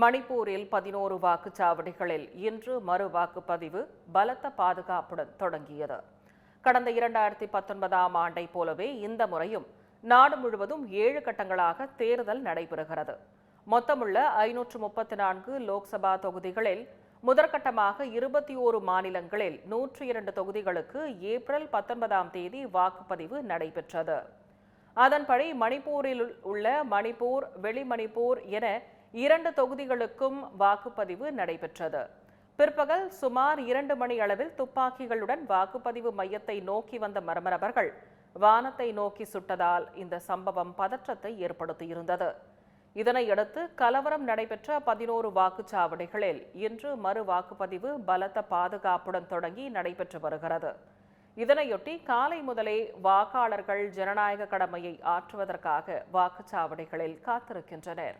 மணிப்பூரில் பதினோரு வாக்குச்சாவடிகளில் இன்று மறு வாக்குப்பதிவு பலத்த பாதுகாப்புடன் தொடங்கியது. கடந்த இரண்டாயிரத்தி பத்தொன்பதாம் ஆண்டை போலவே இந்த முறையும் நாடு முழுவதும் ஏழு கட்டங்களாக தேர்தல் நடைபெறுகிறது. மொத்தமுள்ள ஐநூற்று முப்பத்தி நான்கு லோக்சபா தொகுதிகளில் முதற்கட்டமாக இருபத்தி ஓரு மாநிலங்களில் நூற்றி இரண்டு தொகுதிகளுக்கு ஏப்ரல் பத்தொன்பதாம் தேதி வாக்குப்பதிவு நடைபெற்றது. அதன்படி மணிப்பூரில் உள்ள மணிப்பூர் வெளிமணிப்பூர் என இரண்டு தொகுதிகளுக்கும் வாக்குப்பதிவு நடைபெற்றது. பிற்பகல் சுமார் இரண்டு மணி அளவில் துப்பாக்கிகளுடன் வாக்குப்பதிவு மையத்தை நோக்கி வந்த மர்மரவர்கள் வானத்தை நோக்கி சுட்டதால் இந்த சம்பவம் பதற்றத்தை ஏற்படுத்தியிருந்தது. இதனையடுத்து கலவரம் நடைபெற்ற பதினோரு வாக்குச்சாவடிகளில் இன்று மறு வாக்குப்பதிவு பலத்த பாதுகாப்புடன் தொடங்கி நடைபெற்று வருகிறது. இதனையொட்டி காலை முதலே வாக்காளர்கள் ஜனநாயக கடமையை ஆற்றுவதற்காக வாக்குச்சாவடிகளில் காத்திருக்கின்றனர்.